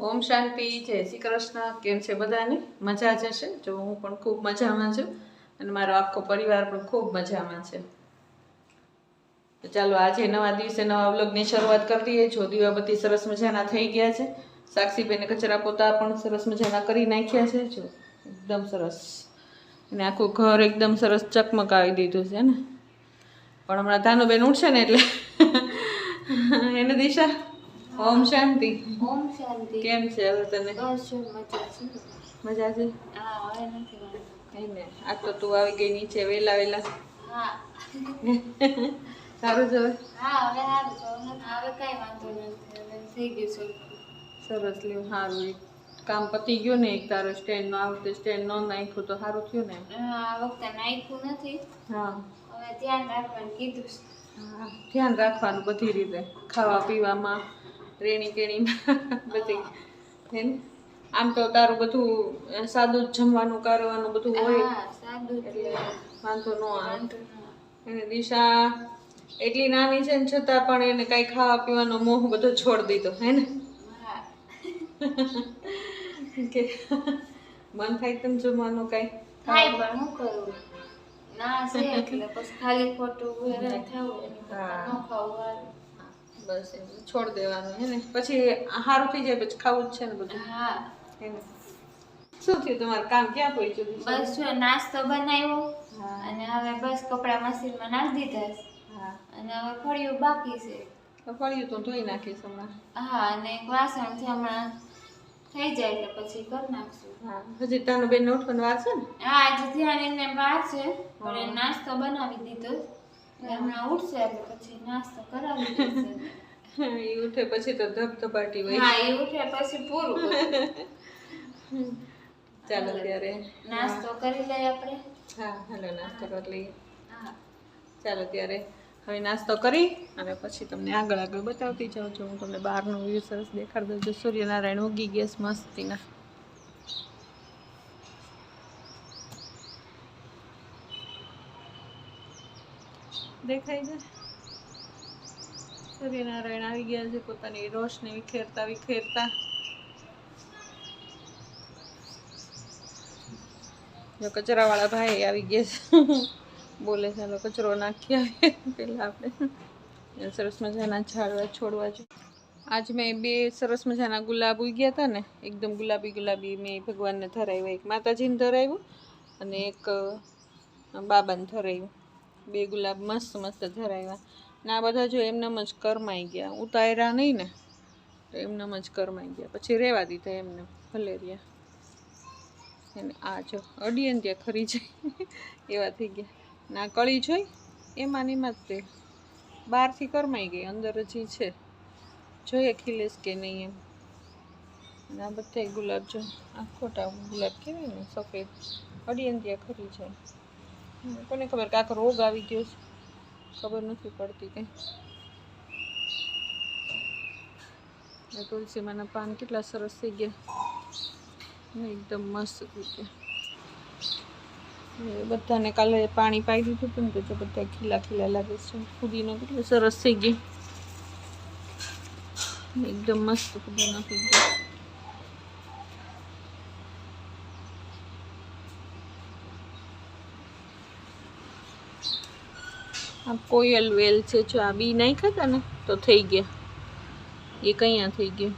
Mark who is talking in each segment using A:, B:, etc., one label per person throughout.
A: ઓમ શાંતિ, જય શ્રી કૃષ્ણ. કેમ છે બધાને? મજા જ હશે જો હું પણ ખૂબ મજામાં છું અને મારો આખો પરિવાર પણ ખૂબ મજામાં છે. તો ચાલો આજે નવા દિવસે નવા વ્લોગની શરૂઆત કરી દઈએ. જો દીવાબત્તી સરસ મજાના થઈ ગયા છે. સાક્ષીબેને કચરા પોતા પણ સરસ મજાના કરી નાખ્યા છે. જો એકદમ સરસ. અને આખું ઘર એકદમ સરસ ચકમકાવી દીધું છે ને? પણ હમણાં ધાનુબેન ઉઠશે ને એટલે. એને દિશા ઓમ શાંતિ.
B: ઓમ શાંતિ.
A: કેમ છે હવે તને?
B: બસ મજા છે.
A: મજા છે?
B: હા હવે નથી
A: કઈ ને આજ તો તું આવી ગઈ નીચે વેલા વેલા.
B: હા.
A: સારું છે હવે?
B: હા હવે સારું છે. હવે કઈ વાંધો નથી. થઈ ગયું છે.
A: સરસ લ્યો સારું. કામ પતી ગયું ને એક તારો સ્ટેન્ડ નો આ વખતે સ્ટેન્ડ નો નાખ્યું તો સારું થયું ને.
B: હા, આ વખતે નાખ્યું નથી.
A: હા.
B: હવે ધ્યાન રાખવાનું કીધું
A: હા, ધ્યાન રાખવાનું બધી રીતે. ખાવા પીવામાં રેણી કેણીમાં બધી. હે આમ તો તારું બધું સાદું જ જમવાનું કરવાનું બધું હોય. એટલે વાંધો ન આવે. દિશા એટલી નાની છે ને છતાં પણ એને કઈ ખાવા પીવાનો મોહ બધો છોડી દીધો હે ને? કે મન થાય તેમ જમવાનું કઈ
B: થાય પણ હું કરું? ના છે એટલે પછી ખાલી ખોટું
A: હા.
B: ન ખાવું.
A: બસ છોડ દેવાનું હે ને? પછી સારું થઈ જાય પછી ખાવું જ છે ને બધું.
B: હા.
A: શું થયું તમારું? કામ ક્યાં પહોંચ્યું
B: બસ જો નાસ્તો બનાવ્યો અને હવે બસ કપડા મશીનમાં નાખી દીધા. અને હવે ફળિયું બાકી છે.
A: તો ફળિયું તો ધોઈ નાખીશ હમણાં.
B: હા અને એક વાસણ છે હમણાં થઈ જાય એટલે પછી કરી નાખશું.
A: હા. હજી તાનું બેન ઉઠવાનું વાર છે ને?
B: હા આજે ધ્યાન એને વાર છે પણ નાસ્તો બનાવી દીધો. હમણાં ઉઠશે એટલે પછી નાસ્તો કરાવી દેશે.
A: એ ઉઠે પછી તો ધબધબાટી હોય.
B: હા એ ઉઠે પછી પૂરું
A: ચાલો ત્યારે.
B: નાસ્તો કરી લઈએ આપણે.
A: હા હાલો નાસ્તો કરી લઈએ.
B: હા.
A: ચાલો ત્યારે. હવે નાસ્તો કરી અને પછી તમને આગળ આગળ બતાવતી જાઉં છું. હું તમને બહારનો વ્યૂ સરસ દેખાડી દઉં છું. સૂર્યનારાયણ ઉગી ગેસ મસ્તીના. દેખાય છે? સૂર્યનારાયણ આવી ગયા છે, પોતાની રોશની વિખેરતા વિખેરતા. જો કચરાવાળા ભાઈ આવી ગયા છે. બોલે ચાલો કચરો નાખી આવીએ. પેલા આપણે સરસ મજાના ઝાડવા છોડવા જો આજ મેં બે સરસ મજાના ગુલાબ ઉગ્યા હતા ને, એકદમ ગુલાબી ગુલાબી મેં ભગવાનને ધરાવ્યા. એક માતાજીને ધરાવ્યું અને એક બાબાને ધરાવ્યું. બે ગુલાબ મસ્ત મસ્ત ધરાવ્યા ને આ બધા જો એમનેમ જ કરમાઈ ગયા. ઉતાર્યા નહીં ને, તો એમનેમ જ કરમાઈ ગયા. પછી રહેવા દીધા એમને ભલે રહ્યા અને આ જો અડીએ ત્યાં ખરી જાય. એવા થઈ ગયા. ના કળી જોઈ, એમાં ને એમાં જ તે. બહારથી કરમાઈ ગઈ, અંદર હજી છે. જોઈએ ખીલેશ કે નહીં એમ. અને આ બધા ગુલાબ જો, આ ખોટા ગુલાબ કહેવાય ને, સફેદ. અડીએ ત્યાં ખરી જાય. કોને ખબર કાંક રોગ આવી ગયો છે? ખબર નથી પડતી કંઈ. તુલસીમાંના પાન કેટલા સરસ થઈ ગયા. એકદમ મસ્ત થઈ ગયા. બધાને કાલે પાણી પાઈ દીધું હતું ને તો બધા ખીલા ખીલા લાગે છે. ફુદીનો કેટલો સરસ થઈ ગયો. એકદમ મસ્ત ફુદીનો થઈ ગયો. આ કોયલ વેલ છે જો આ બી નાખ્યા હતા ને, તો થઈ ગયા. એ કયા થઈ ગયું?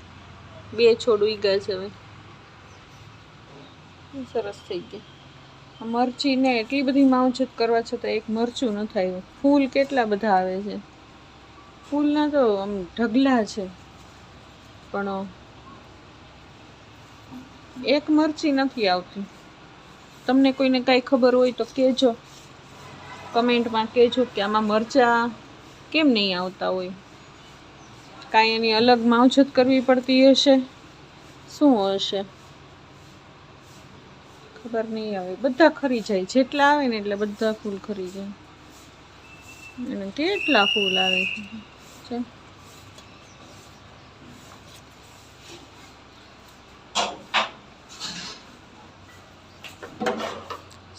A: બે છોડ ઉગ્યા છે હવે. સરસ થઈ ગયા. મરચીને એટલી બધી માવજત કરવા છતાં એક મરચું ન થાય ફૂલ કેટલા બધા આવે છે? ફૂલના તો આમ ઢગલા છે. પણ એક મરચી નથી આવતી. તમને કોઈને કાંઈ ખબર હોય તો કહેજો કમેન્ટમાં કહેજો કે આમાં મરચા કેમ નહીં આવતા હોય? કાંઈ એની અલગ માવજત કરવી પડતી હશે? શું હશે? ખબર નહીં આવે. બધા ખરી જાય. જેટલા આવે ને એટલે બધા ફૂલ ખરી જાય. અને કેટલા ફૂલ આવે? છે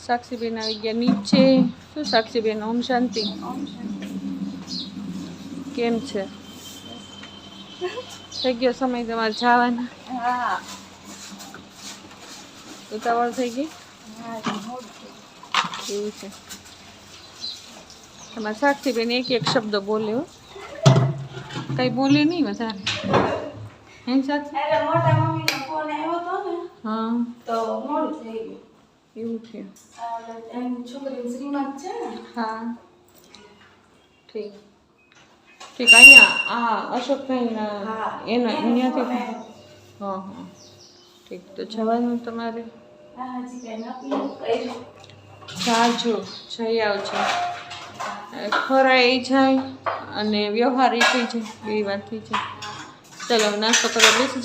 A: સાક્ષીબેન આવી ગયા નીચે. શું સાક્ષીબેન? ઓમ શાંતિ.
B: ઓમ શાંતિ
A: કેમ છે? થઈ ગયો સમય તમારે જવાનો. ઉતાવળ થઈ ગઈ. એવું છે. તમારે સાક્ષી બેન એક એક શબ્દ બોલ્યો કંઈ બોલે નહીં વધારે. હે સાક્ષી?
B: અરે મોટા મમ્મીનો ફોન આવ્યો હતો ને
A: હા.
B: તો મોડું થઈ ગયું.
A: એવું છે.
B: એમ છોકરી શ્રીમંત છે ને?
A: હા. ઠીક. ઠીક અહીંયા આ અશોકભાઈ એનો અહીંયાથી. હા હા. ઠીક તો જવાનું તમારે. જાજો જઈ આવજો. ખરાય જાય અને વ્યવહાર થઈ જાય એવી વાત થઈ જાય. ચલો નાસ્તો કરવા બેસી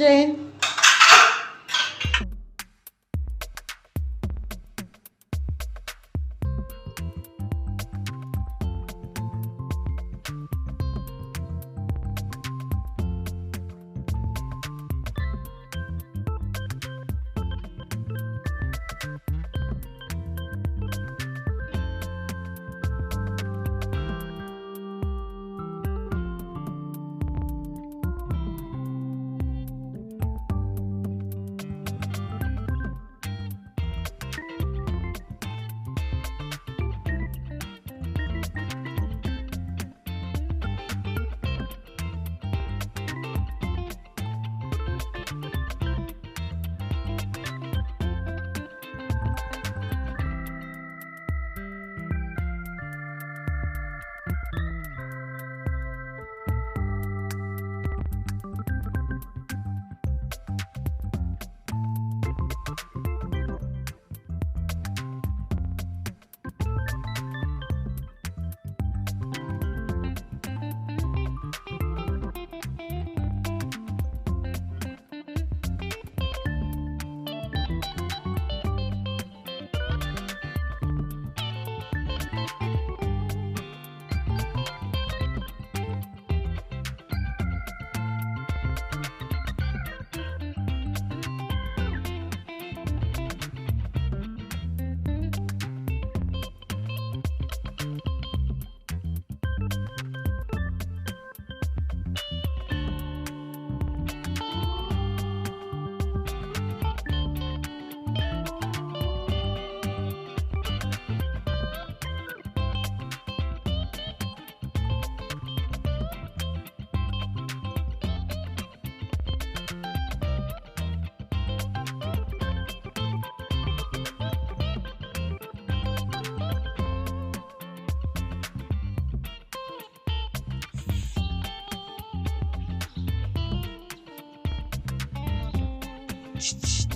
A: જઈએ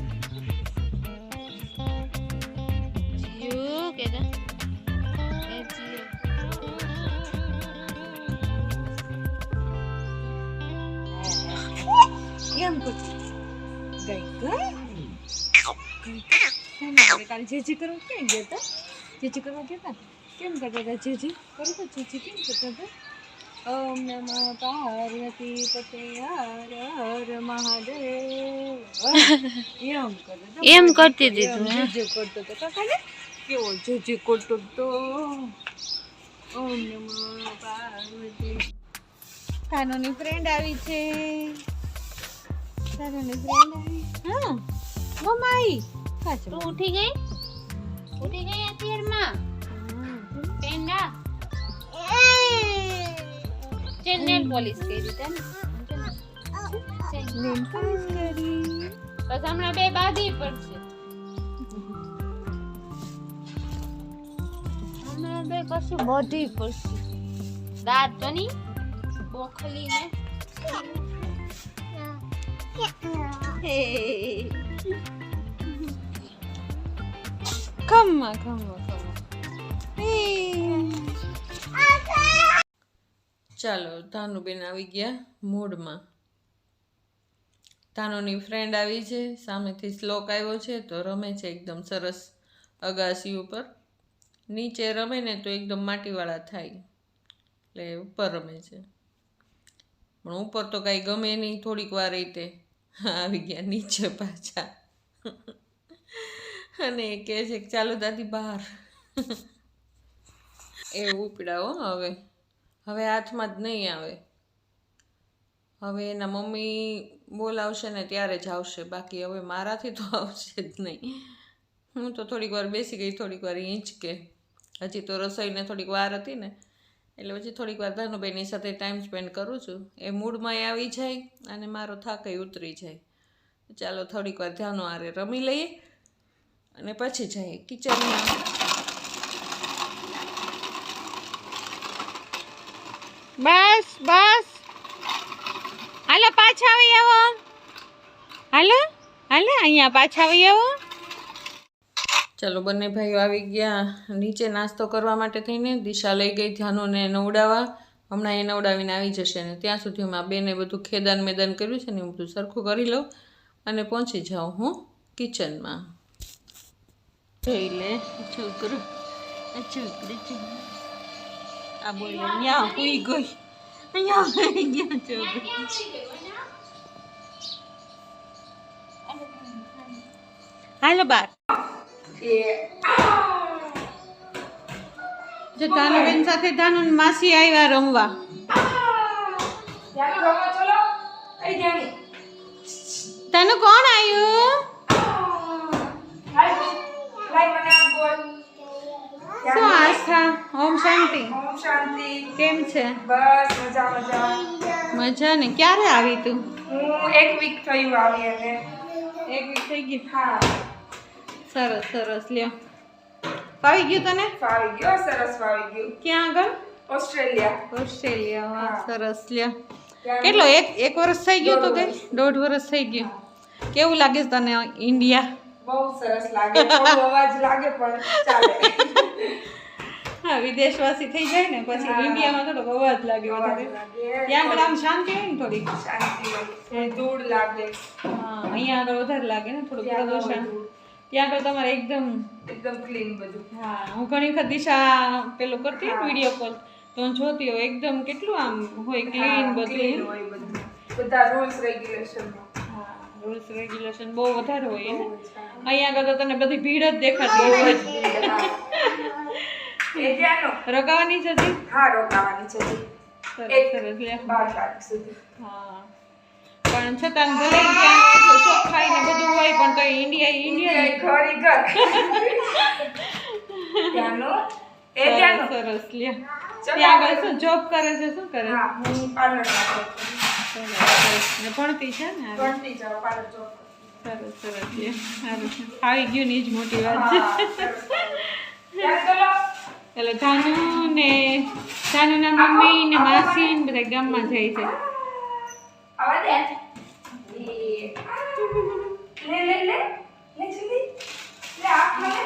B: જીઓ કે ને? એ જીઓ.
A: કેમ કરતી ગઈ ગઈ કાલે જેજી કરવા ક્યાં ગયા હતા જેજી કરવા ગયા હતા કેમ કરતા હતા જેજી કરું તો જેજી કેમ કરતા હતા ઓમ નમઃ પાર્વતી પતે હર હર મહાદેવ એમ. કરતા.
B: એમ. કરતી તું, હે?
A: જેજી કરતો તો કાકાને કેવો જેજી કરતો હતો ઓમ નમઃ પાર્વતી. કાનોની ફ્રેન્ડ આવી છે. કાનોની ફ્રેન્ડ આવી. હા મમ્મા આવી કાચો
B: તું ઉઠી ગઈ? ઉઠી ગઈ અત્યારમાં? પેંડા? ચેનલ પોલિશ કરી દીધા ને?
A: નેલ પોલિશ કરી.
B: બસ હમણાં બે બાંધી પડશે હમણાં બે કશું બધી પડશે દાંત તો નહીં બોખલી ને.
A: ખમ્મા ખમ્મા ખમ્મા ચાલો, ધાનુબેન આવી ગયા મૂડમાં. ધાનુની ફ્રેન્ડ આવી છે, સામેથી શ્લોક આવ્યો છે, તો રમે છે એકદમ સરસ અગાસી ઉપર. નીચે રમે ને તો એકદમ માટીવાળા થાય. એટલે ઉપર રમે છે. પણ ઉપર તો કાંઈ ગમે નહીં, થોડીક વાર રીતે આવી ગયા નીચે પાછા. અને એ કહે છે કે ચાલો દાદી બહાર. એ ઉપડાવો હવે. હવે હાથમાં જ નહીં આવે. હવે એના મમ્મી બોલાવશે ને ત્યારે જ આવશે. બાકી હવે મારાથી તો આવશે જ નહીં. હું તો થોડીક વાર બેસી ગઈ, થોડીક વાર હિંચકે હજી તો રસોઈને થોડીક વાર હતી ને. એટલે પછી થોડીક વાર ધનુભાઈની સાથે ટાઈમ સ્પેન્ડ કરું છું. એ મૂડમાં આવી જાય અને મારો થાકય ઉતરી જાય. ચાલો થોડીક વાર ધ્યાનો આરે રમી લઈએ અને પછી જઈએ કિચનમાં બસ બસ. હાલો, પાછા આવી આવો. હાલો હાલો, અહીંયા પાછા આવી આવો. ચલો, બંને ભાઈઓ આવી ગયા. નીચે નાસ્તો કરવા માટે થઈને દિશા લઈ ગઈ ધ્યાનોને નવડાવવા હમણાં એ નવડાવીને આવી જશે ને ત્યાં સુધી હું આ બેને બધું ખેદાન મેદાન કર્યું છે ને હું બધું સરખું કરી લઉં અને પહોંચી જાઉં હું કિચનમાં. જોઈ લે છોકરો છોકરી આ બોલે. ન્યા હુઈ ગઈ અહીંયા હોઈ ગયા છોકરી હાલો બાર જો ધાનુબેન સાથે ધાનુ માસી આવ્યા રમવા તને કોણ આવ્યું શું આસ્થા ઓમ શાંતિ.
C: ઓમ શાંતિ.
A: કેમ છે?
C: બસ મજા મજા.
A: મજા ને? ક્યારે આવી તું?
C: હું એક વીક થયું આવી એને.
A: એક વીક થઈ ગઈ?
C: હા.
A: સરસ સરસ. લ્યો. ફાવી ગયું તને?
C: ફાવી ગયો સરસ ફાવી ગયું.
A: ક્યાં આગળ?
C: ઓસ્ટ્રેલિયા.
A: ઓસ્ટ્રેલિયા વાહ. સરસ. લ્યો. કેટલો એક એક વર્ષ થઈ ગયું તો કઈ દોઢ વર્ષ થઈ ગયું. કેવું લાગે છે તને ઇન્ડિયા?
C: બહુ સરસ લાગે. થોડો અવાજ લાગે પણ ચાલે.
A: હા વિદેશવાસી થઈ જાય ને પછી ઇન્ડિયામાં થોડોક અવાજ લાગે વધારે. ત્યાં આગળ આમ શાંતિ હોય ને થોડીક?
C: શાંતિ ધૂળ લાગે.
A: હા અહીંયા આગળ વધારે લાગે ને
C: થોડું
A: પ્રદૂષણ. ત્યાં આગળ તમારે એકદમ
C: એકદમ ક્લીન બધું.
A: હા હું ઘણી વખત દિશા પેલું કરતી
C: હોય
A: વીડિયો કોલ તો હું જોતી હોય એકદમ કેટલું આમ હોય ક્લીન બધું
C: હોય બધું. બધા રૂલ્સ રેગ્યુલેશન
A: હા રૂલ્સ રેગ્યુલેશન બહુ વધારે હોય અહીંયા આગળ તો તને બધી ભીડ જ દેખાતી હોય. રગાવાની છે?
C: હા રોકાવાની છે જી.
A: સરસ સરસ લે
C: બાર તારીખ સુધી.
A: હા. પણ છતાં ભલે ત્યાં ચોખ્ખાઈ ને બધું હોય પણ તો ઇન્ડિયા ઇન્ડિયા
C: ઘરી ઘર ત્યાંનો? એ ત્યાંનો?
A: સરસ લે ત્યાં આગળ શું જોબ કરે છે શું કરે
C: હા હું પાર્લરમાં જોબ કરું.
A: સરસ. ને ભણતી છે ને
C: ભણતી જાઉં પાર્લર જોબ
A: સરસ સરસ લે સારું આવી ગયું ને જ મોટી વાત છે. એટલે જાનુ ને જાનુના મમ્મી ને માસી ને બધા ગામમાં જાય છે.
C: લે લે લે લે જલ્દી લે આપ મને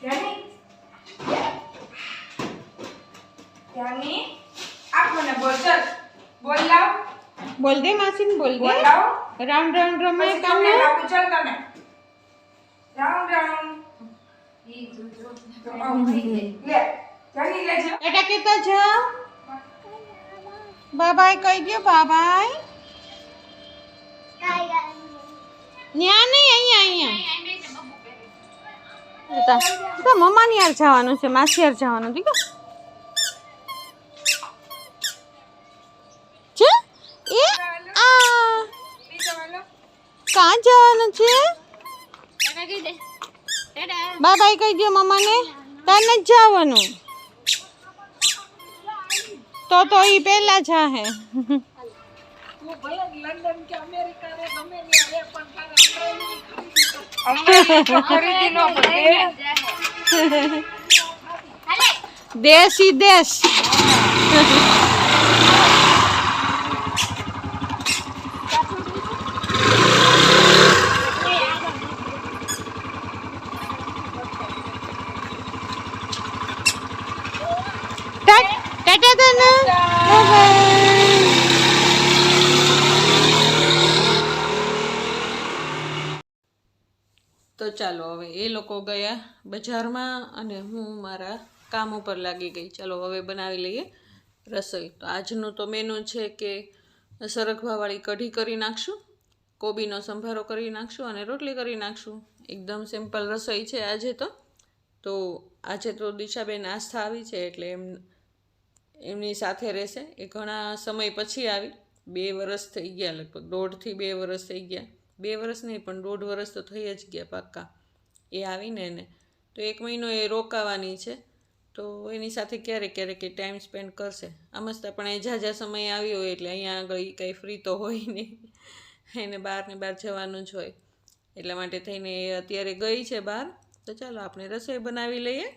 C: ધ્યાની લે. આપ મને બોલ ચલ બોલ લાવ
A: બોલ દે માસી બોલ દે રાઉન્ડ રાઉન્ડ
C: રમે ચલ તમે રાઉન્ડ રાઉન્ડ લે
A: એટા કેતા જાઓ બાબાય કહી ગયો બાબાય ન્યા નહીં અહીંયા અહીંયા. તો મમ્માની યાર જવાનું છે માસી યાર જવાનું ઠીક છે? એ? આ. કાં જવાનું છે? બાબાએ કહી દો મમ્માને. તને જ જવાનું. તો તો ઈ પહેલા જાહે
C: ખરીદી નો પડે
A: દેશી દેશ ટાટ- ટાટા તને બાય તો ચાલો હવે એ લોકો ગયા બજારમાં અને હું મારા કામ ઉપર લાગી ગઈ. ચાલો, હવે બનાવી લઈએ રસોઈ. તો આજનું તો મેનુ છે કે સરગવાવાળી કઢી કરી નાખશું, કોબીનો સંભારો કરી નાખશું અને રોટલી કરી નાખશું. એકદમ સિમ્પલ રસોઈ છે આજે તો. તો આજે તો દિશાબેન આસ્થા આવી છે એટલે એમ, એમની સાથે રહેશે. એ ઘણા સમય પછી આવી. બે વરસ થઈ ગયા, લગભગ દોઢથી બે વરસ થઈ ગયા. બે વરસ નહીં, પણ દોઢ વરસ તો થઈ જ ગયા પાક્કા. એ આવીને એને. તો એક મહિનો એ રોકાવાની છે. તો એની સાથે ક્યારેક ક્યારેક એ ટાઈમ સ્પેન્ડ કરશે. આમ જ પણ એ ઝાઝા સમય આવ્યો હોય એટલે અહીંયા આગળ એ કંઈ ફ્રી તો હોય નહીં. એને બહાર ને બહાર જવાનું જ હોય. એટલા માટે થઈને એ અત્યારે ગઈ છે બહાર. તો ચાલો આપણે રસોઈ બનાવી લઈએ.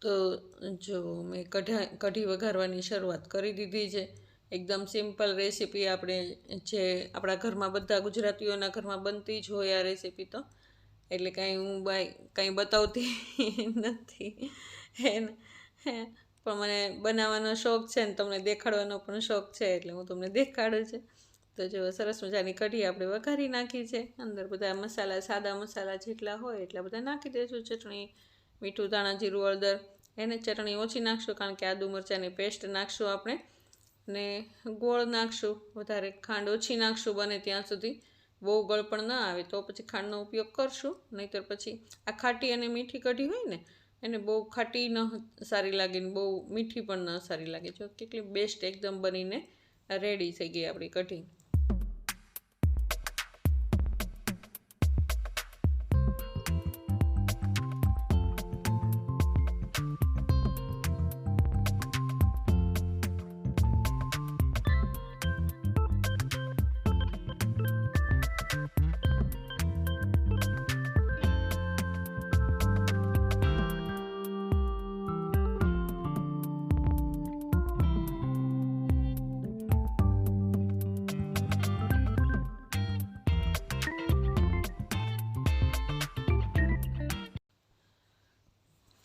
A: તો જો મેં કઢા, કઢી વઘારવાની શરૂઆત કરી દીધી છે. એકદમ સિમ્પલ રેસીપી આપણે જે આપણા ઘરમાં બધા ગુજરાતીઓના ઘરમાં બનતી જ હોય આ રેસીપી તો. એટલે કાંઈ હું બાય કાંઈ બતાવતી નથી. એને પણ મને બનાવવાનો શોખ છે ને તમને દેખાડવાનો પણ શોખ છે એટલે હું તમને દેખાડું છું. તો જો સરસ મજાની કઢી આપણે વઘારી નાખી છે. અંદર બધા મસાલા, સાદા મસાલા જેટલા હોય એટલા બધા નાખી દઈશું ચટણી, મીઠું, ધાણા, જીરું, હળદર. એને ચટણી ઓછી નાખશું કારણ કે આદુ મરચાંની પેસ્ટ નાખશું આપણે. ને ગોળ નાખશું. વધારે ખાંડ ઓછી નાખશું બને ત્યાં સુધી. બહુ ગળ પણ ન આવે તો પછી ખાંડનો ઉપયોગ કરશું. નહીંતર પછી આ ખાટી અને મીઠી કઢી હોય ને, એને બહુ ખાટી ન સારી લાગે ને બહુ મીઠી પણ ન સારી લાગે. જો કેટલી બેસ્ટ એકદમ બનીને રેડી થઈ ગઈ આપણી કઢી.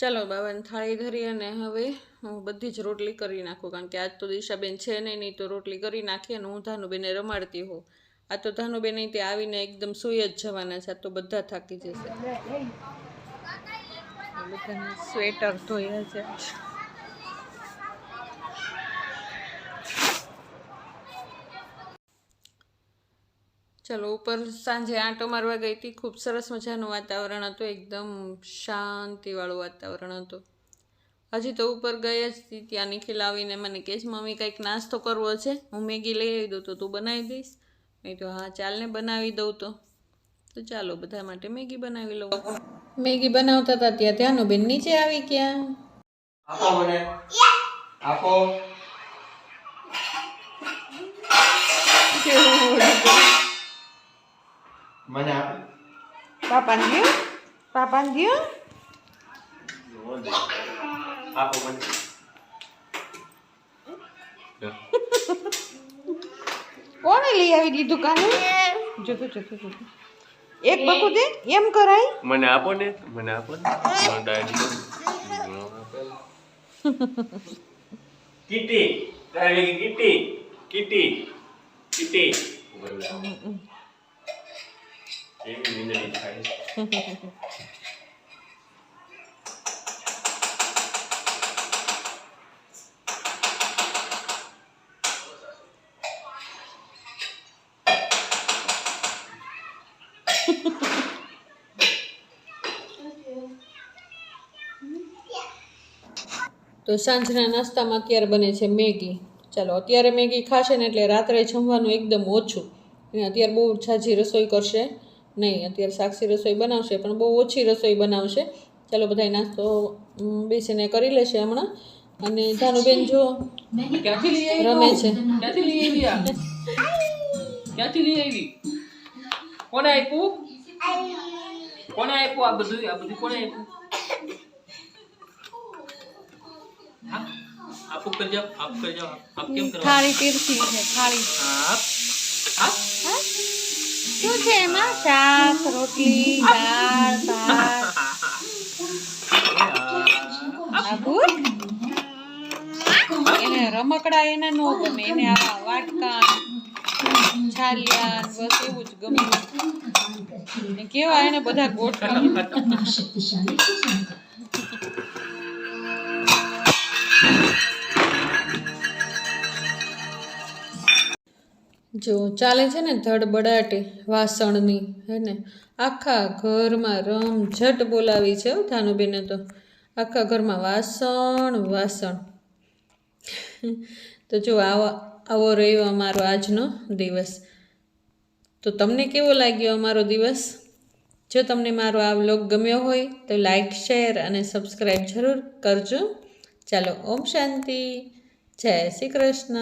A: ચાલો બાબાને થાળી ધરી અને હવે હું બધી જ રોટલી કરી નાખું, કારણ કે આજ તો દિશાબેન છે નહીં નહીં તો રોટલી કરી નાખી અને હું ધાનુબેને રમાડતી હોઉં. આ તો ધાનુબેન અહીં તે આવીને એકદમ સૂઈ જ જવાના છે, આ તો બધા થાકી જશે. બધાને સ્વેટર ધોયા છે. ચલો ઉપર સાંજે આંટો મારવા ગઈ હતી. ખૂબ સરસ મજાનું વાતાવરણ હતું. એકદમ શાંતિવાળું વાતાવરણ હતું. હજી તો ઉપર ગઈ જ હતી. ત્યાં નિખિલ આવીને મને કહે છે મમ્મી કંઈક નાસ્તો કરવો છે? હું મેગી લઈ આવી દઉં તો તું બનાવી દઈશ. મેં તો હા ચાલને બનાવી દઉં તો. તો ચાલો બધા માટે મેગી બનાવી લઉં. મેગી બનાવતા હતા ત્યાં. ત્યાંનું બેન નીચે આવી ગયા.
D: આપો મને. આપો. મને આપો
A: પાપાને ગયો પાપાને ગયો
D: આપો મને
A: કોણે લઈ આવી દીધું કાને જોતો જોતો જોતો એક બકુ દે એમ કરાય
D: મને આપો ને મને આપો ને મને ડાયરી કીટી તારી કીટી કીટી કીટી એવી
A: તો સાંજના નાસ્તામાં અત્યારે બને છે મેગી? ચાલો, અત્યારે મેગી ખાશે ને એટલે રાત્રે જમવાનું એકદમ ઓછું. અત્યારે બહુ છાજી રસોઈ કરશે. નહીં અત્યારે સાક્ષી રસોઈ બનાવશે પણ બહુ ઓછી રસોઈ બનાવશે. ચાલો બધા નાસ્તો બેસીને કરી લેશે હમણાં. અને ધાનુબેન જો
E: ક્યાંથી
A: રમે છે.
E: ક્યાંથી લઈ આવી આ? ક્યાંથી લઈ આવી? કોને આપ્યું કોને આપ્યું આ બધું? આ બધું કોને આપ્યું આપ આપ જાઓ આપ ઉપર જાઓ. આપ કેમ કરો?
A: થાળી પીરસી છે થાળી.
E: આપ? આપ
A: શું છે, એમાં? શાક, રોટલી, દાળ, ભાત. એને રમકડા એને નો ગમે, એને આ વાટકા, છાલિયા, બસ એવું જ ગમે. કેવા, એને બધા ગોઠવા. જો ચાલે છે ને ધડબડાટી વાસણની, હે ને? આખા ઘરમાં રમઝટ બોલાવી છે ધાનુબેને તો. આખા ઘરમાં વાસણ વાસણ. તો જો આવો આવો રહ્યો અમારો આજનો દિવસ. તો તમને કેવો લાગ્યો અમારો દિવસ? જો તમને મારો આ વ્લોગ ગમ્યો હોય તો લાઈક, શેર અને સબસ્ક્રાઈબ જરૂર કરજો. ચાલો, ઓમ શાંતિ. જય શ્રી કૃષ્ણ.